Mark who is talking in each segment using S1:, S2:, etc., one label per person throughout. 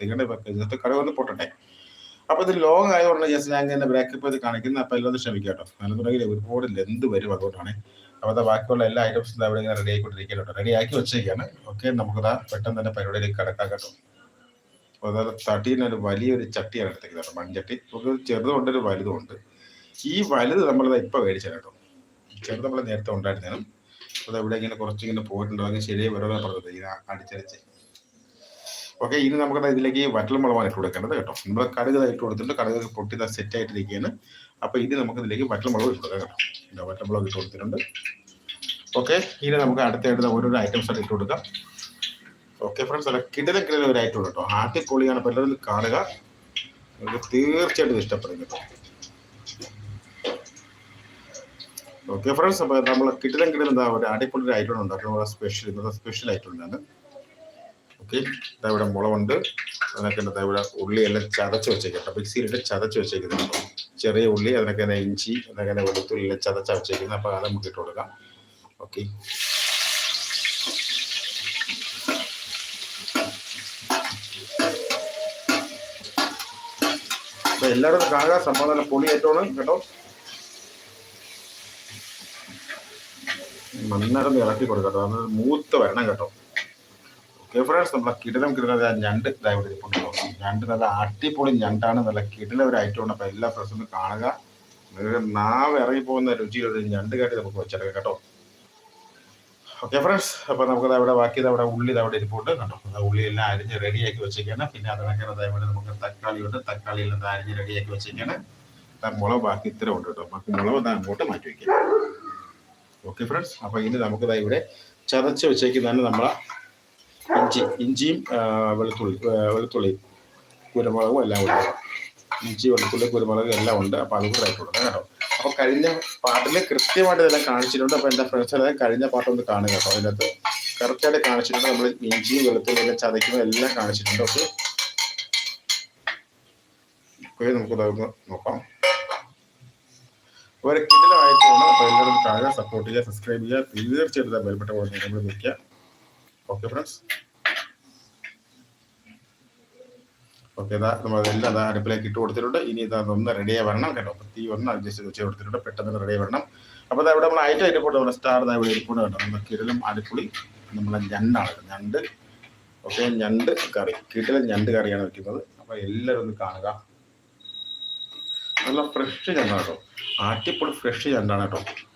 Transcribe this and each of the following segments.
S1: നിങ്ങളുടെ ഇന്നത്തെ കട ഒന്ന് പൊട്ടട്ടെ. അപ്പൊ ഇത് ലോങ് ആയതുകൊണ്ട് ജസ്റ്റ് ഞാൻ എന്റെ ബ്രേക്കപ്പ് ചെയ്ത് കാണിക്കുന്ന. അപ്പൊ എല്ലാം ക്ഷമിക്കാം കേട്ടോ. നല്ലതുണ്ടെങ്കിൽ ഒരുപാട് ലെന്ത് വരും അതുകൊണ്ടാണ്. അപ്പൊ അത് ബാക്കിയുള്ള എല്ലാ ഐറ്റംസും അവിടെ ഇങ്ങനെ റെഡി ആയിക്കൊണ്ടിരിക്കുകയാണ് കേട്ടോ. റെഡി ആക്കി വെച്ചേക്കാണ്. ഓക്കെ നമുക്കതാ പെട്ടെന്ന് തന്നെ പരിപാടിയിലേക്ക് കിടക്കാം കേട്ടോ. അപ്പോൾ അതായത് തട്ടീന് ഒരു വലിയൊരു ചട്ടിയാണ് എടുത്തേക്കുന്നത് കേട്ടോ. മൺചട്ടി. നമുക്ക് ചെറുതുണ്ട് ഒരു വലുതുമുണ്ട്. ഈ വലുത് നമ്മൾ ഇപ്പൊ മേടിച്ചാൽ കേട്ടോ. ചെറുത് നമ്മൾ നേരത്തെ ഉണ്ടായിരുന്നേനും അത് ഇവിടെ ഇങ്ങനെ കുറച്ചിങ്ങനെ പോയിട്ടുണ്ട്. അങ്ങനെ ശരിയായി വരുമെന്ന് പറഞ്ഞത്. ഇങ്ങനെ അടിച്ചടിച്ച്. ഓക്കെ ഇനി നമുക്ക് ഇതിലേക്ക് വറ്റൽമുളകാണ് ഇട്ട് കൊടുക്കേണ്ടത് കേട്ടോ. നമ്മൾ കടുക് ഇട്ട് കൊടുത്തിട്ടുണ്ട്. കടുക് പൊട്ടി സെറ്റ് ആയിട്ടിരിക്കുകയാണ്. അപ്പൊ ഇനി നമുക്ക് ഇതിലേക്ക് വറ്റൽമുളക് ഇട്ട് കൊടുക്കാം കേട്ടോ. വറ്റൽമുളക് ഇട്ട് കൊടുത്തിട്ടുണ്ട്. ഓക്കെ ഇനി നമുക്ക് അടുത്തായിട്ട് ഓരോരോ ഐറ്റംസ് ആയിട്ട് ഇട്ട് കൊടുക്കാം. ഓക്കെ ഫ്രണ്ട്സ് അല്ല കിടല കിടല ഒരു ഐറ്റം കേട്ടോ. ആട്ടി കോളിയാണ് പലരും കാണുക. നിങ്ങൾക്ക് തീർച്ചയായിട്ടും ഇഷ്ടപ്പെടും ഓക്കെ ഫ്രണ്ട്സ് അപ്പോൾ നമ്മൾ കിടിലം കിടിലം എന്താ ഒരു അടിപൊളി ഐറ്റം ഉണ്ടാക്കുന്നത് സ്പെഷ്യൽ ഇന്നത്തെ സ്പെഷ്യൽ ഐറ്റം ഉണ്ടാണ് ഓക്കെ. ഇവിടെ മുളകുണ്ട്. അതിനൊക്കെ എന്താ ഇവിടെ ഉള്ളിയെല്ലാം ചതച്ച് വെച്ചേക്കട്ടെ മിക്സിയിലിട്ട് ചതച്ച് വെച്ചേക്കുന്നുണ്ട് ചെറിയ ഉള്ളി അതിനൊക്കെ തന്നെ ഇഞ്ചി അതിനൊക്കെ തന്നെ വെളുത്തുള്ളി ചതച്ച വെച്ചേക്കുന്നത് അപ്പോൾ അത് നമുക്ക് ഇട്ട് കൊടുക്കാം. ഓക്കെ. അപ്പൊ എല്ലാവരും കാണുക. സംഭവം നല്ല പൊളി ആയിട്ടാണ് കേട്ടോ. മണ്ണടന്ന് ഇളക്കി കൊടുക്കാം കേട്ടോ. അത് മൂത്ത് വരണം കേട്ടോ. ഓക്കെ ഫ്രണ്ട്സ് നമ്മളെ കിടിലം കിടന്ന ഞണ്ട് ഇതായിട്ട് ഇവിടെ ഇരിപ്പുണ്ടല്ലോ ഞണ്ട് നല്ല അടിപൊളി ഞണ്ടാണ്. നല്ല കിടില ഒരു ഐറ്റം ഉണ്ട് അപ്പൊ എല്ലാ ഫ്രണ്ട്സും കാണുക. നാവ് ഇറങ്ങി പോകുന്ന രുചിയുള്ള ഞണ്ട് കാട്ടി നമുക്ക് വെച്ചെടുക്കാം കേട്ടോ. ഓക്കെ ഫ്രണ്ട്സ് അപ്പൊ നമുക്ക് അവിടെ ബാക്കി അവിടെ ഉള്ളി അവിടെ ഇരിപ്പുണ്ട് കേട്ടോ. ഉള്ളി എല്ലാം അരിഞ്ഞ് റെഡിയാക്കി വെച്ചേക്കാണ്. പിന്നെ അതിനൊക്കെ അതേപോലെ നമുക്ക് തക്കാളി ഉണ്ട് തക്കാളി എല്ലാം അരിഞ്ഞ് റെഡിയാക്കി വെച്ചേക്കാണ്. മുളക് ബാക്കി ഇത്ര ഉണ്ട് കേട്ടോ. ബാക്കി മുളക് അങ്ങോട്ട് മാറ്റി വെക്കാം. ഓക്കെ ഫ്രണ്ട്സ് അപ്പൊ ഇനി നമുക്ക് ഇവിടെ ചതച്ച് വെച്ചേക്കുന്നതാണ് നമ്മളെ ഇഞ്ചി ഇഞ്ചിയും വെളുത്തുള്ളി വെളുത്തുള്ളി കുരുമുളകും എല്ലാം ഉണ്ട്. ഇഞ്ചി വെളുത്തുള്ളി കുരുമുളക് എല്ലാം ഉണ്ട്. അപ്പൊ അതും കൂടെ ആയിട്ട് കേട്ടോ. അപ്പൊ കഴിഞ്ഞ പാട്ടിൽ കൃത്യമായിട്ട് ഇതെല്ലാം കാണിച്ചിട്ടുണ്ട്. അപ്പൊ എന്റെ ഫ്രണ്ട്സ് എല്ലാം കഴിഞ്ഞ പാട്ട് ഒന്ന് കാണുക കേട്ടോ അതിനകത്ത്. കറക്റ്റായിട്ട് കാണിച്ചിട്ടുണ്ട്. നമ്മൾ ഇഞ്ചിയും വെളുത്തുള്ളി എല്ലാം ചതയ്ക്കുമ്പോൾ എല്ലാം കാണിച്ചിട്ടുണ്ട്. ഓക്കെ? ഓക്കെ നോക്കാം. ഒരു കിട്ടിലായിട്ടുണ്ട് അപ്പൊ എല്ലാവരും കാണുക സപ്പോർട്ട് ചെയ്യുക സബ്സ്ക്രൈബ് ചെയ്യുക. തീർച്ചയായിട്ടും ബലപ്പെട്ട പോലെ നമ്മൾ നിൽക്കുക ഓക്കെ ഫ്രണ്ട്സ് ഓക്കെ ഇതാ നമ്മൾ അതെല്ലാം അതാ അടുപ്പിലേക്ക് ഇട്ട് കൊടുത്തിട്ടുണ്ട്. ഇനി ഇതാ ഒന്ന് റെഡിയായി വരണം കേട്ടോ. തീ ഒന്ന് അഡ്ജസ്റ്റ് വെച്ച് കൊടുത്തിട്ടുണ്ട്. പെട്ടെന്ന് റെഡിയായി വരണം. അപ്പോൾ ഇതാ ഇവിടെ നമ്മൾ ഐറ്റം ഇരിപ്പുണ്ട് നമ്മുടെ സ്റ്റാർ ഇതാ ഇവിടെ ഇരിപ്പുണ്ട് കേട്ടോ. നമ്മുടെ കിരലും അടിപൊളി. നമ്മളെ ഞണ്ടാണ്. ഞണ്ട്. ഓക്കെ ഞണ്ട് കറി. കിട്ടിലെ ഞണ്ട് കറിയാണ് വെക്കുന്നത്. അപ്പോൾ എല്ലാവരും ഒന്ന് കാണുക. നല്ല ഫ്രഷ് ഞണ്ടാണ് കേട്ടോ. ആറ്റിപ്പൊളി ഫ്രഷ് ഞണ്ടാണ് കേട്ടോ. ഇത്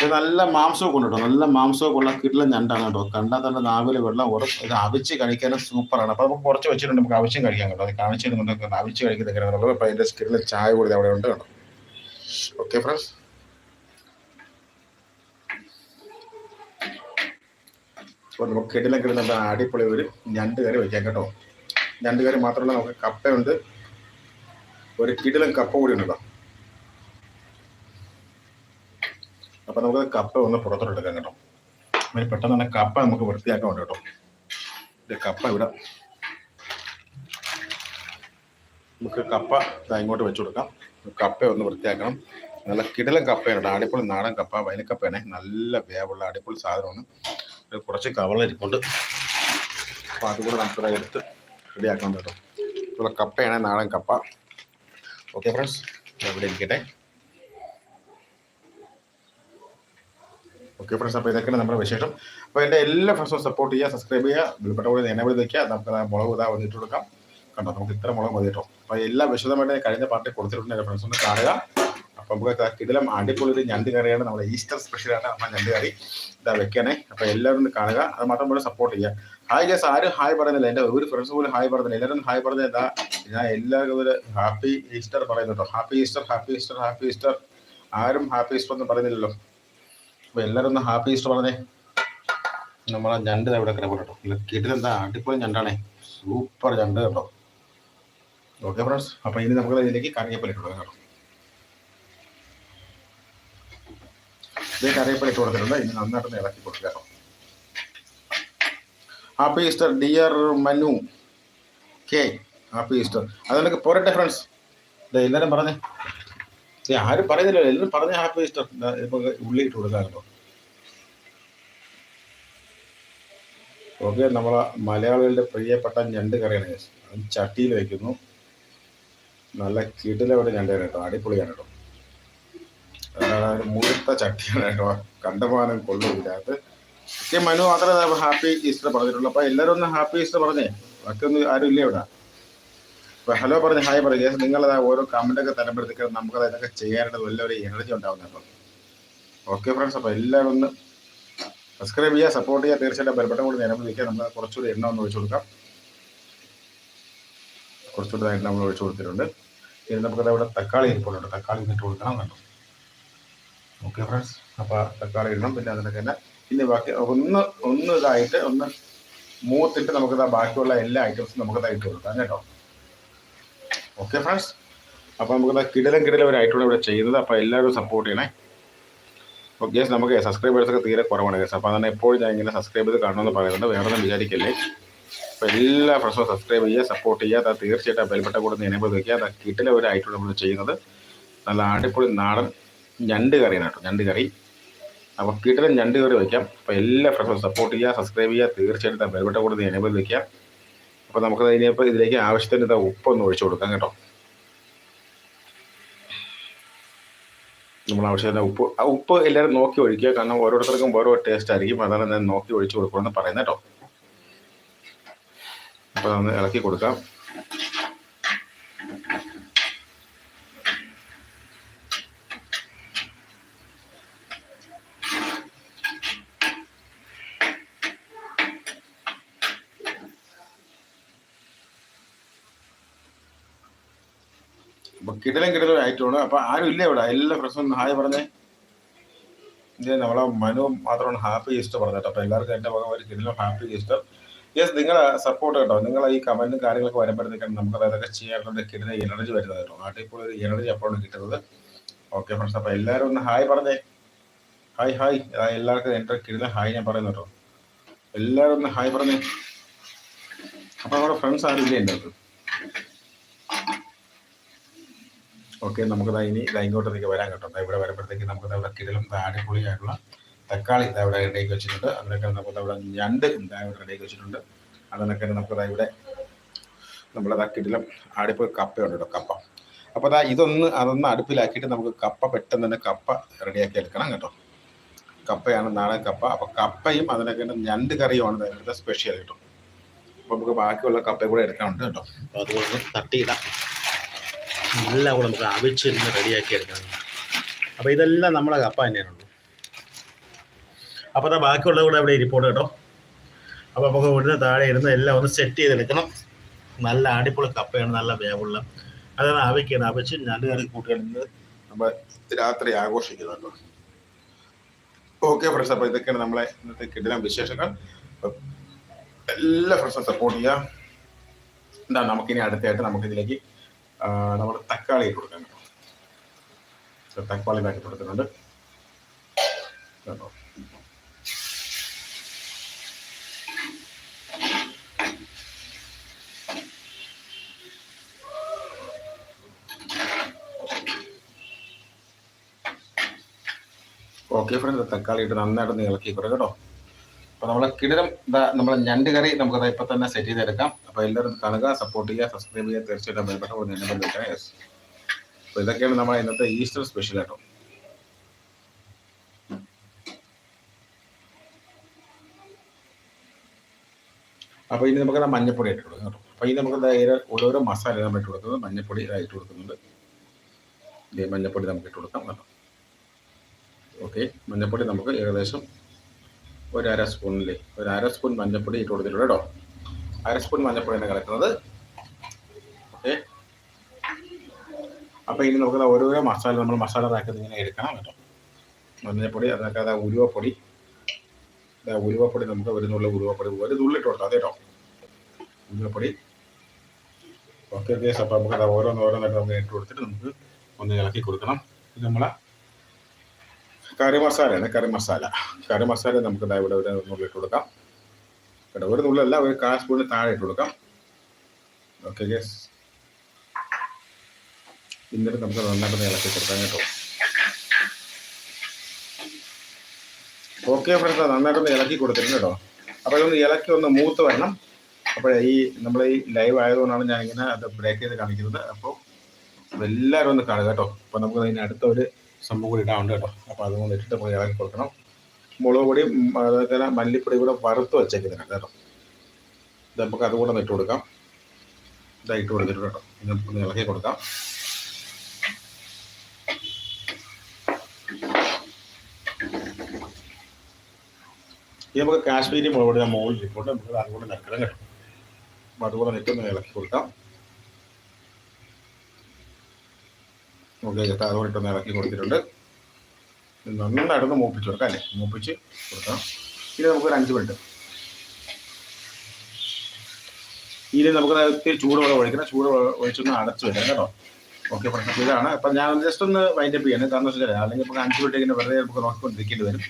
S1: നല്ല മാംസമൊക്കെ ഉണ്ട് കേട്ടോ. നല്ല മാംസമൊക്കെ ഉള്ള കിടിലൻ ഞണ്ടാണ് കേട്ടോ. കണ്ടാൽ തന്നെ നാവിൽ വെള്ളം ഉറ ഇത് അവിച്ച് കഴിക്കാനും സൂപ്പറാണ്. അപ്പൊ നമുക്ക് കുറച്ച് വെച്ചിട്ടുണ്ട്. നമുക്ക് ആവശ്യം കഴിക്കാൻ കേട്ടോ. അത് കാണിച്ചു തരുന്നുണ്ട് അവിച്ച് കഴിക്കുന്ന എങ്ങനെയാണെന്നുള്ളത് അപ്പൊ അതിന്റെ സ്കിന്നിൽ ചായ കൂടി അവിടെ ഉണ്ട് കേട്ടോ. ഓക്കെ ഫ്രണ്ട്സ് അപ്പോൾ നമുക്ക് കിടിലൻ കിടുന്ന അടിപൊളി ഒരു ഞണ്ട് കറി വയ്ക്കാം കേട്ടോ. ഞണ്ട് കറി മാത്രമല്ല നമുക്ക് കപ്പയുണ്ട്. ഒരു കിടിലൻ കപ്പ കൂടി ഉണ്ട് കേട്ടോ. അപ്പൊ നമുക്ക് കപ്പ ഒന്ന് പുറത്തോട്ട് എടുക്കാം കേട്ടോ. അതിന് പെട്ടെന്ന് തന്നെ കപ്പ നമുക്ക് വൃത്തിയാക്കാൻ വേണ്ടി കേട്ടോ. ഇത് കപ്പ ഇവിടെ. നമുക്ക് കപ്പ ഇങ്ങോട്ട് വെച്ചു കൊടുക്കാം. കപ്പ ഒന്ന് വൃത്തിയാക്കണം. നല്ല കിടലൻ കപ്പയാണ് അടിപൊളി നാടൻ കപ്പ വയലക്കപ്പയാണ് നല്ല വേവുള്ള അടിപൊളി സാധനമാണ്. കുറച്ച് കവളരിപ്പുണ്ട് അപ്പോൾ അതുകൂടെ നമുക്ക് എടുത്ത് റെഡിയാക്കണം കേട്ടോ. ഇപ്പോൾ കപ്പയാണ് നാടൻ കപ്പ. ഓക്കെ ഫ്രണ്ട്സ് ഇവിടെ ഇരിക്കട്ടെ. ഓക്കെ ഫ്രണ്ട്സ് അപ്പോൾ ഇതൊക്കെയാണ് നമ്മുടെ വിശേഷം. അപ്പോൾ എന്റെ എല്ലാ ഫ്രണ്ട്സും സപ്പോർട്ട് ചെയ്യുക സബ്സ്ക്രൈബ് ചെയ്യുക ബിൽപ്പെട്ട പോലെ എന്നെ വിളി വയ്ക്കുക നമുക്ക് മുളക് ഇതാ വന്നിട്ട് കൊടുക്കാം. കണ്ടോ നമുക്ക് ഇത്ര മുളക് മതി കേട്ടോ. അപ്പോൾ എല്ലാ വിശദമായിട്ട് കഴിഞ്ഞ പാർട്ടി കൊടുത്തിട്ടുണ്ട് എന്റെ ഫ്രണ്ട്സ് ഒന്ന് കാണുക. അപ്പോൾ നമുക്ക് കിടിലം അടിപൊളി ഒരു ഞണ്ട് കറിയാണ് നമ്മുടെ ഈസ്റ്റർ സ്പെഷ്യലാണ് നമ്മുടെ ഞണ്ട് കറി. ഇതാ വെക്കണേ. അപ്പോൾ എല്ലാവരും ഒന്ന് കാണുക. അത് മാത്രം പോലെ സപ്പോർട്ട് ചെയ്യുക. ഹായ് ജസ് ആരും ഹായ് പറയുന്നില്ല. എന്റെ ഒരു ഫ്രണ്ട്സ് പോലും ഹായ് പറയുന്നില്ല. എല്ലാവരും ഹായ് പറഞ്ഞത് എന്താ ഞാൻ എല്ലാവർക്കും ഒരു ഹാപ്പി ഈസ്റ്റർ പറയുന്നു കേട്ടോ. Happy Easter happy Easter happy Easter. ആരും ഹാപ്പി ഈസ്റ്റർ ഒന്നും പറയുന്നില്ലല്ലോ. അപ്പൊ എല്ലാവരും ഒന്ന് ഹാപ്പി ഈസ്റ്റർ പറഞ്ഞേ. നമ്മളെ ഞണ്ട് ഇവിടെ കിടപ്പ് കേട്ടോ. കിട്ടിലെന്താ അടിപൊളി ഞണ്ടാണേ. സൂപ്പർ ഞണ്ട് കേട്ടോ. ഓക്കെ ഫ്രണ്ട്സ് അപ്പൊ ഇനി നമുക്ക് ഇതിലേക്ക് കറിവേപ്പില ഇട്ട് കൊടുക്കാം കറിവേപ്പില ഇട്ട് കൊടുത്തിട്ടുണ്ട്. ഇനി നന്നായിട്ട് ഇളക്കി കൊടുക്കുക കേട്ടോ. Happy Easter dear Manu. K happy Easter അതെനിക്ക് പോരട്ടെ ഫ്രണ്ട്സ് എല്ലാവരും പറഞ്ഞേ. ആരും പറയുന്നില്ല. എല്ലാവരും പറഞ്ഞ ഹാപ്പി ഈസ്റ്റർ. ഇപ്പൊ ഉള്ളി ഇട്ട് കൊടുക്കാറുണ്ടോ? ഓക്കെ നമ്മളെ മലയാളികളുടെ പ്രിയപ്പെട്ട ഞണ്ട് കറിയാണ് guys. ചട്ടിയിൽ വയ്ക്കുന്നു നല്ല കിടിലവിടെ ഞണ്ടാണ് കേട്ടോ. അടിപൊളിയാണ് കേട്ടോ. മുഴുത്ത ചട്ടിയാണ് കേട്ടോ. കണ്ടമാനം കൊള്ളുമില്ലാത്ത ഒക്കെ മനു മാത്രമേ ഹാപ്പി ഈസ്റ്റർ പറഞ്ഞിട്ടുള്ളൂ. അപ്പൊ എല്ലാവരും ഒന്ന് ഹാപ്പി ഈസ്റ്റർ പറഞ്ഞേ. ബാക്കിയൊന്നും ആരും ഇല്ല ഇവിടെ. അപ്പൊ ഹലോ പറഞ്ഞ് ഹായ് പറയുക നിങ്ങൾ ഓരോ കമന്റ് ഒക്കെ തരുമ്പോഴത്തേക്ക് നമുക്ക് ഇതൊക്കെ ചെയ്യാനായിട്ട് നല്ലൊരു എനർജി ഉണ്ടാവുന്നത് അപ്പം. ഓക്കെ ഫ്രണ്ട്സ് അപ്പൊ എല്ലാവരും ഒന്ന് സബ്സ്ക്രൈബ് ചെയ്യുക സപ്പോർട്ട് ചെയ്യുക. തീർച്ചയായിട്ടും ബലപ്പെട്ട കൂടി നിരമ്പ് വയ്ക്കുക നമ്മൾ കുറച്ചുകൂടി എണ്ണ ഒന്ന് ഒഴിച്ചു കൊടുക്കാം. കുറച്ചുകൂടി എണ്ണ നമ്മൾ ഒഴിച്ചു കൊടുത്തിട്ടുണ്ട്. ഇനി നമുക്കത് അവിടെ തക്കാളി ഇരിപ്പുണ്ട് തക്കാളി ഇട്ട് കൊടുക്കണം കണ്ടു ഓക്കെ ഫ്രണ്ട്സ് അപ്പോൾ തക്കാളി ഇടണം പിന്നെ അതിനൊക്കെ തന്നെ പിന്നെ ബാക്കി ഒന്ന് ഒന്ന് ഇതായിട്ട് ഒന്ന് മൂത്തിട്ട് നമുക്കത് ബാക്കിയുള്ള എല്ലാ ഐറ്റംസും നമുക്കത് ഇട്ട് കൊടുക്കാം കേട്ടോ. ഓക്കെ ഫ്രണ്ട്സ് അപ്പോൾ നമുക്ക് കിടലം കിടലം ഒരു ഐറ്റമാണ് ഇവിടെ ചെയ്യുന്നത്. അപ്പോൾ എല്ലാവരും സപ്പോർട്ട് ചെയ്യണേ. അപ്പോൾ ഗ്യാസ് നമുക്ക് സബ്സ്ക്രൈബേഴ്സൊക്കെ തീരെ കുറവാണ് ഗസ് അപ്പോൾ അതാണ് എപ്പോഴും ഞാൻ ഇങ്ങനെ സബ്സ്ക്രൈബ് ചെയ്ത് കാണണമെന്ന് പറയുന്നുണ്ട് വേറെ ഒന്നും വിചാരിക്കല്ലേ? അപ്പോൾ എല്ലാ ഫ്രണ്ട്സും സബ്സ്ക്രൈബ് ചെയ്യുക സപ്പോർട്ട് ചെയ്യുക. അത് തീർച്ചയായിട്ടും ബെൽബട്ട കൂടെ എനേബിൾ വയ്ക്കുക അത് കിട്ടിലെ ഒരു നമ്മൾ ചെയ്യുന്നത്. നല്ല അടിപൊളി നാടൻ ഞണ്ട് കറിയാണ് കേട്ടോ ഞണ്ട് കറി. അപ്പോൾ കിടലം ഞണ്ട് കറി വയ്ക്കാം. അപ്പോൾ എല്ലാ ഫ്രണ്ട്സും സപ്പോർട്ട് ചെയ്യുക സബ്സ്ക്രൈബ് ചെയ്യുക. തീർച്ചയായിട്ടും ബെൽബട്ട കൂടെ എനേബിൾ വയ്ക്കുക അപ്പോൾ നമുക്ക് ഇനിയിപ്പോൾ ഇതിലേക്ക് ആവശ്യത്തിന് ഇത് ഉപ്പൊന്ന് ഒഴിച്ചു കൊടുക്കാം കേട്ടോ. നമ്മൾ ആവശ്യത്തിന് ഉപ്പ് ഉപ്പ് എല്ലാവരും നോക്കി ഒഴിക്കുക. കാരണം ഓരോരുത്തർക്കും ഓരോ ടേസ്റ്റ് ആയിരിക്കും. അതാണ് ഞാൻ നോക്കി ഒഴിച്ചു കൊടുക്കണമെന്ന് പറയുന്നത് കേട്ടോ. അപ്പോൾ അതൊന്ന് ഇളക്കി കൊടുക്കാം. അപ്പൊ കിടലും കിടലും ആയിട്ടുണ്ട്. അപ്പൊ ആരും ഇല്ല ഇവിടെ. എല്ലാ ഫ്രണ്ട്സും ഹായ് പറഞ്ഞേ. ഇത് നമ്മളെ മനു മാത്രമാണ് ഹാപ്പി ഈസ്റ്റർ പറഞ്ഞിട്ട് അപ്പൊ എല്ലാവർക്കും എന്റെ ഭാഗം ഒരു കിടലും ഹാപ്പി ഈസ്റ്റർ യെസ് നിങ്ങളെ സപ്പോർട്ട് കേട്ടോ. നിങ്ങൾ ഈ കമന്റും കാര്യങ്ങളൊക്കെ വരുമ്പോഴത്തേക്കാണ് നമുക്ക് അതൊക്കെ ചെയ്യാനുള്ള കിടല എനർജി വരുന്നത് കേട്ടോ. നാട്ടിൽ ഒരു എനർജി അപ്പോഴാണ് കിട്ടുന്നത്. ഓക്കെ ഫ്രണ്ട്സ് അപ്പൊ എല്ലാവരും ഒന്ന് ഹായ് പറഞ്ഞേ. ഹായ് ഹായ് എല്ലാവർക്കും എന്റെ കിടല ഹായ് ഞാൻ പറയുന്നു കേട്ടോ. എല്ലാവരും ഒന്ന് ഹായ് പറഞ്ഞേ. അപ്പൊ നമ്മുടെ ഫ്രണ്ട്സ് ആരും ഇല്ല എന്റെ ഓക്കെ നമുക്ക് ഇനി ദാ ഇങ്ങോട്ടേക്ക് വരാൻ കേട്ടോ. ഇവിടെ വരുമ്പോഴത്തേക്ക് നമുക്ക് ദാ ഇവിടെ കിടലും അടിപൊളിയായിട്ടുള്ള തക്കാളി ഇതാ ഇവിടെ റെഡിയാക്കി വെച്ചിട്ടുണ്ട്. അതിനൊക്കെ നമുക്ക് അവിടെ ഞണ്ട് ദാ ഇവിടെ റെഡിയാക്കി വെച്ചിട്ടുണ്ട്. അതിനൊക്കെ നമുക്ക് ദാ ഇവിടെ നമ്മുടെ ദാ കിടിലം അടിപൊളി കപ്പയുണ്ട് കേട്ടോ കപ്പ. അപ്പോൾ ദാ ഇതൊന്ന് അതൊന്ന് അടുപ്പിലാക്കിയിട്ട് നമുക്ക് കപ്പ പെട്ടെന്ന് തന്നെ കപ്പ റെഡിയാക്കി എടുക്കണം കേട്ടോ. കപ്പയാണ് നാടൻ കപ്പ. അപ്പോൾ കപ്പയും അതിനൊക്കെ ഞണ്ട് കറിയുമാണ് ഇവിടുത്തെ സ്പെഷ്യൽ കേട്ടോ അപ്പോൾ നമുക്ക് ബാക്കിയുള്ള കപ്പയും കൂടെ എടുക്കാനുണ്ട് കേട്ടോ.
S2: അപ്പോൾ അതുകൊണ്ട് തട്ടിയിടാം. എല്ലാം കൂടെ നമുക്ക് അവിച്ചിരുന്ന് റെഡിയാക്കി എടുക്കണം. അപ്പോൾ ഇതെല്ലാം നമ്മളെ കപ്പ തന്നെയാണുള്ളൂ അപ്പോൾ അതാ ബാക്കിയുള്ള കൂടെ ഇവിടെ ഇരിപ്പോട്ട് കേട്ടോ. അപ്പോൾ നമുക്ക് ഇവിടുന്ന് താഴെ ഇരുന്ന് എല്ലാം ഒന്ന് സെറ്റ് ചെയ്തെടുക്കണം. നല്ല അടിപൊളി കപ്പയാണ് നല്ല വേവുള്ള. അതാണ് അവിക്കാണ് അവിച്ച് രണ്ട് കൂട്ടുകളിൽ കൂട്ടുകയാണെങ്കിൽ
S1: നമ്മൾ രാത്രി ആഘോഷിക്കുന്നുണ്ട്. ഓക്കെ ഫ്രണ്ട്സ് അപ്പോൾ ഇതൊക്കെയാണ് നമ്മളെ ഇന്നത്തെ കിടിലം വിശേഷങ്ങൾ. എല്ലാ ഫ്രണ്ട്സും സപ്പോർട്ട് ചെയ്യുക. എന്താ നമുക്കിനി അടുത്തായിട്ട് നമുക്ക് ഇതിലേക്ക് നമ്മൾ തക്കാളി ഇട്ട് തക്കാളി ഇതാക്കി കേട്ടോ ഓക്കെ ഫ്രണ്ട് തക്കാളി ഇട്ട് നന്നായിട്ട് ഇളക്കി കൊടുക്കട്ടോ കേട്ടോ. അപ്പോൾ നമ്മളെ കിടിലം ഇതാ നമ്മളെ ഞണ്ട് കറി നമുക്ക് ദാ ഇപ്പൊ തന്നെ സെറ്റ് ചെയ്തെടുക്കാം. അപ്പോൾ എല്ലാവരും കാണുക സപ്പോർട്ട് ചെയ്യുക സബ്സ്ക്രൈബ് ചെയ്യുക തീർച്ചയായിട്ടും ബന്ധപ്പെട്ട ഒന്ന് എന്നെ ബന്ധപ്പെട്ട യെസ് അപ്പോൾ ഇതൊക്കെയാണ് നമ്മളെ ഇന്നത്തെ ഈസ്റ്റർ സ്പെഷ്യൽ കേട്ടോ അപ്പോൾ ഇനി നമുക്ക് മഞ്ഞപ്പൊടി ഇട്ട് കൊടുക്കാം കേട്ടോ. അപ്പോൾ ഇനി നമുക്ക് ഓരോരോ മസാല നമ്മൾ ഇട്ട് കൊടുക്കുന്നത്. മഞ്ഞപ്പൊടി ഇട്ട് കൊടുക്കുന്നുണ്ട്. മഞ്ഞപ്പൊടി നമുക്ക് ഇട്ട് കൊടുക്കാം കേട്ടോ. ഓക്കെ മഞ്ഞപ്പൊടി നമുക്ക് ഏകദേശം ഒരു അര സ്പൂണില്ലേ ഒരു അര സ്പൂൺ മഞ്ഞൾപ്പൊടി ഇട്ട് കൊടുത്തിട്ടുണ്ട് കേട്ടോ. അര സ്പൂൺ മഞ്ഞപ്പൊടിയാണ് കിടക്കുന്നത് ഓക്കെ. അപ്പോൾ ഇനി നമുക്ക് ഓരോരോ മസാല നമ്മൾ മസാല റാക്കുന്നത് ഇങ്ങനെ എടുക്കണം കേട്ടോ. മഞ്ഞപ്പൊടി അതൊക്കെ അതാ ഉരുവപ്പൊടി ദാ ഉലുവപ്പൊടി നമുക്ക് ഒരു നുള്ള ഉലുവപ്പൊടി ഒരു തുള്ളിട്ട് കൊടുത്താൽ കേട്ടോ. ഉലുവപ്പൊടി. ഓക്കെ ഓക്കെ അപ്പോൾ നമുക്ക് അതാ ഓരോന്ന് ഓരോന്നായിട്ട് നമുക്ക് ഇട്ട് കൊടുത്തിട്ട് നമുക്ക് ഒന്ന് ഇളക്കി കൊടുക്കണം. ഇത് നമ്മളെ കറി മസാലയാണ് കറി മസാല. കറി മസാല നമുക്ക് ഇവിടെ ഒരു നുള്ളിട്ട് കൊടുക്കാം. കേട്ടോ ഒരു നുള്ളല്ല ഒരു കാൽ സ്പൂണിന് താഴെ ഇട്ട് കൊടുക്കാം. ഓക്കെ ഗസ് എന്നിട്ട് നമുക്ക് നന്നായിട്ട് ഇളക്കി കൊടുക്കാം കേട്ടോ. ഓക്കെ ഫ്രണ്ട്സ് നന്നായിട്ടൊന്ന് ഇളക്കി കൊടുത്തിരുന്നു കേട്ടോ. അപ്പോൾ ഇതൊന്ന് ഇളക്കി ഒന്ന് മൂത്ത് വരണം. അപ്പോൾ ഈ നമ്മൾ ഈ ലൈവ് ആയതുകൊണ്ടാണ് ഞാൻ ഇങ്ങനെ അത് ബ്രേക്ക് ചെയ്ത് കാണിക്കുന്നത്. അപ്പോൾ എല്ലാവരും ഒന്ന് കാണുക കേട്ടോ. അപ്പോൾ നമുക്ക് അതിന് അടുത്ത ഒരു സംഭവം കൂടി ഇടാറുണ്ട് കേട്ടോ. അപ്പോൾ അതുകൊണ്ട് ഇട്ടിട്ട് നമ്മൾ ഇളക്കി കൊടുക്കണം. മുളക് പൊടിയും ഉം, അതുപോലെ മല്ലിപ്പൊടി കൂടെ വറുത്ത് വെച്ചേക്കുന്നതിനാണ് കേട്ടോ. ഇത് നമുക്ക് അതുകൂടെ ഇട്ട് കൊടുക്കാം. ഇതായിട്ട് കൊടുത്തിട്ട് കേട്ടോ. ഇത് ഒന്ന് ഇളക്കി കൊടുക്കാം. ഇത് നമുക്ക് കാശ്മീരി മുളക് പൊടി മുകളിൽ ഇട്ടുകൊണ്ട് നമുക്ക് അതുകൂടെ നിൽക്കണം കേട്ടോ. അപ്പോൾ അതുകൂടെ നിൽക്കുന്ന ഇളക്കി കൊടുക്കാം. ചേട്ടാ അതുകൂടെ ഇട്ടൊന്ന് ഇളക്കി കൊടുത്തിട്ടുണ്ട്. നന്നായിട്ടൊന്ന് മൂപ്പിച്ച് കൊടുക്കാം അല്ലേ? മൂപ്പിച്ച് കൊടുക്കാം ഇനി നമുക്കൊരു അഞ്ച് മിനിറ്റ്. ഇനി നമുക്ക് ഇത്തിരി ചൂടുവെള്ളം ഒഴിക്കണം. ചൂടുവെള്ളം ഒഴിച്ചൊന്ന് അടച്ചു വരാം കേട്ടോ. ഓക്കെ പ്രശ്നം ഇതാണ്. അപ്പം ഞാൻ ജസ്റ്റ് ഒന്ന് വൈൻഡപ്പ് ചെയ്യണം. കാരണം വെച്ചാൽ അല്ലെങ്കിൽ നമുക്ക് അഞ്ച് മിനിറ്റ് ഇങ്ങനെ വെറുതെ നമുക്ക് നോക്കിക്കൊണ്ടിരിക്കേണ്ടി വരും.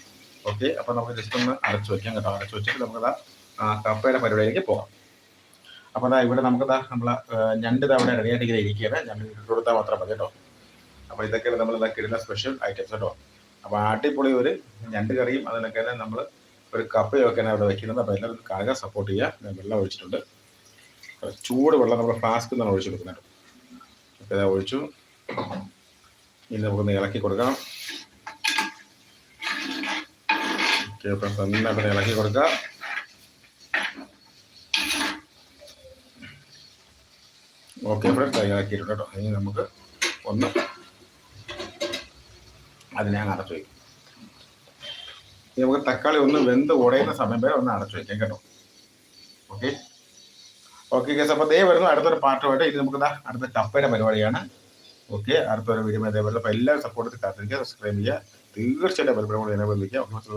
S1: ഓക്കെ അപ്പം നമുക്ക് ജസ്റ്റ് ഒന്ന് അടച്ചു വയ്ക്കാം കേട്ടോ. അടച്ചു വെച്ചിട്ട് നമുക്കത് കപ്പയുടെ പരിപാടിയിലേക്ക് പോകാം. അപ്പോൾ അതാ ഇവിടെ നമുക്കതാ നമ്മളെ ഞണ്ട് തവണ റെഡിയായിട്ട് ഇങ്ങനെ ഇരിക്കുകയാണ്. ഞണ്ട് കൊടുത്താൽ മാത്രം മതി കേട്ടോ. അപ്പോൾ ഇതൊക്കെയാണ് നമ്മൾ ഇതൊക്കെ ഇടുന്ന സ്പെഷ്യൽ ഐറ്റംസ് കേട്ടോ. അപ്പോൾ അടിപൊളി ഒരു ഞണ്ട് കറിയും അതിനൊക്കെ തന്നെ നമ്മൾ ഒരു കപ്പയും ഒക്കെയാണ് അവിടെ വെക്കുന്നത്. അപ്പോൾ എല്ലാവരും കാണുക സപ്പോർട്ട് ചെയ്യുക. വെള്ളം ഒഴിച്ചിട്ടുണ്ട്. ചൂട് വെള്ളം നമ്മൾ ഫ്ലാസ്കിൽ നിന്നാണ് ഒഴിച്ചു കൊടുക്കുന്നത് അപ്പോൾ ഇതാ ഒഴിച്ചു. ഇനി നമുക്കൊന്ന് ഇളക്കി കൊടുക്കാം നന്നായിട്ട് ഇളക്കി കൊടുക്കാം. ഓക്കെ ഫ്രണ്ട്സ് ഇളക്കിയിട്ടുണ്ട് കേട്ടോ. ഇനി നമുക്ക് ഒന്ന് അതിനെ ഞാൻ അടച്ചു വയ്ക്കും നമുക്ക് തക്കാളി ഒന്ന് വെന്ത് ഉടയുന്ന സമയം വരെ ഒന്ന് അടച്ചു വയ്ക്കാം കേട്ടോ. ഓക്കെ ഓക്കെ കേസ് അപ്പോൾ ദേ വരുന്നു അടുത്തൊരു പാട്ടുമായിട്ട്. ഇനി നമുക്ക് അടുത്ത കപ്പയുടെ പരിപാടിയാണ്. ഓക്കെ അടുത്തൊരു വീഡിയോ ഇതേപോലെ. അപ്പോൾ എല്ലാവരും സപ്പോർട്ട് കാത്തിരിക്കുക സബ്സ്ക്രൈബ് ചെയ്യുക. തീർച്ചയായിട്ടും പരിപാടി കൂടെ എന്നെ ബന്ധിക്കുക. ഓക്കെ